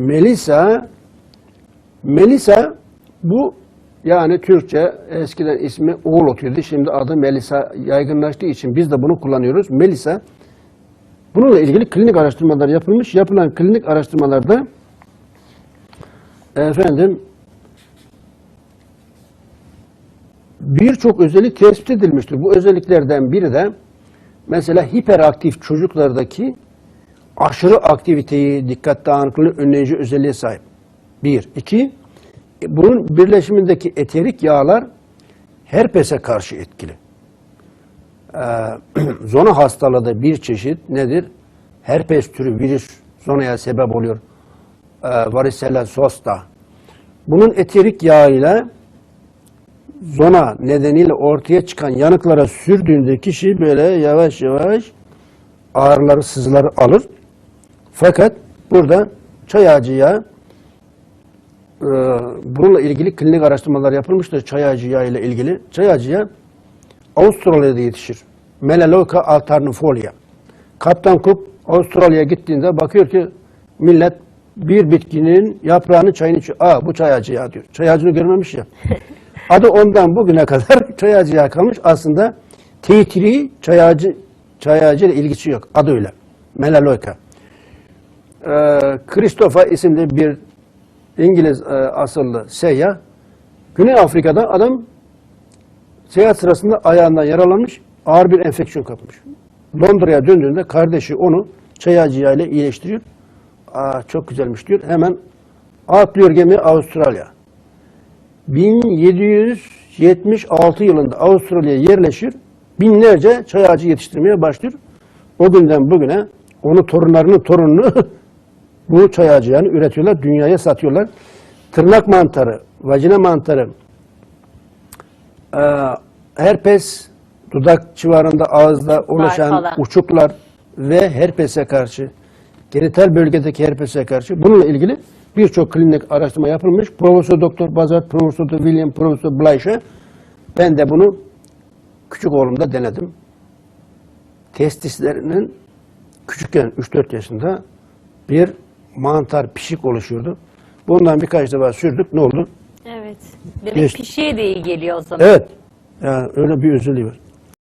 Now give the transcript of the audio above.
Melisa Melisa bu yani Türkçe eskiden ismi oğul otuyordu. Şimdi adı Melisa yaygınlaştığı için biz de bunu kullanıyoruz. Melisa bununla ilgili klinik araştırmalar yapılmış. Yapılan klinik araştırmalarda efendim birçok özellik tespit edilmiştir. Bu özelliklerden biri de mesela hiperaktif çocuklardaki aşırı aktiviteyi, dikkat dağınıklığı önleyici özelliğe sahip. Bir. iki bunun birleşimindeki eterik yağlar herpese karşı etkili. Ee, zona hastalığı da bir çeşit nedir? Herpes türü virüs zonaya sebep oluyor. Ee, varicella zoster. Bunun eterik yağı ile zona nedeniyle ortaya çıkan yanıklara sürdüğünde kişi böyle yavaş yavaş ağrıları, sızıları alır. Fakat burada çay ağacı yağı e, bununla ilgili klinik araştırmalar yapılmıştır çay ağacı yağı ile ilgili. Çay ağacı yağı Avustralya'da yetişir. Melaleuca alternifolia. Kaptan Cook Avustralya'ya gittiğinde bakıyor ki millet bir bitkinin yaprağını çayını içiyor. Aa bu çay ağacı yağı diyor. Çay ağacını görmemiş ya. Adı ondan bugüne kadar çay ağacı yağı kalmış. Aslında teyitri çay ağacı, çay ağacı ile ilgisi yok. Adı öyle. Melaleuca. Ee, Christopher isimli bir İngiliz e, asıllı seyyah Güney Afrika'da adam seyahat sırasında ayağından yaralanmış, ağır bir enfeksiyon kapmış. Londra'ya döndüğünde kardeşi onu çay ağacı yağıyla iyileştiriyor. Aa, çok güzelmiş diyor. Hemen atlıyor gemi Avustralya. 1776 yılında Avustralya'ya yerleşir. Binlerce çay ağacı yetiştirmeye başlıyor. O günden bugüne onu torunlarının torununu bu çay ağacı yani üretiyorlar, dünyaya satıyorlar. Tırnak mantarı, vajina mantarı, herpes, dudak civarında ağızda oluşan uçuklar ve herpese karşı, genital bölgedeki herpese karşı bununla ilgili birçok klinik araştırma yapılmış. Profesör Doktor Bazat, Profesör. William, Profesör Blayşe ben de bunu küçük oğlumda denedim. Testislerinin küçükken 3-4 yaşında bir mantar pişik oluşuyordu. Bundan birkaç defa sürdük. Ne oldu? Evet. Demek Geç- pişiye de iyi geliyor o zaman. Evet. Yani öyle bir özelliği var.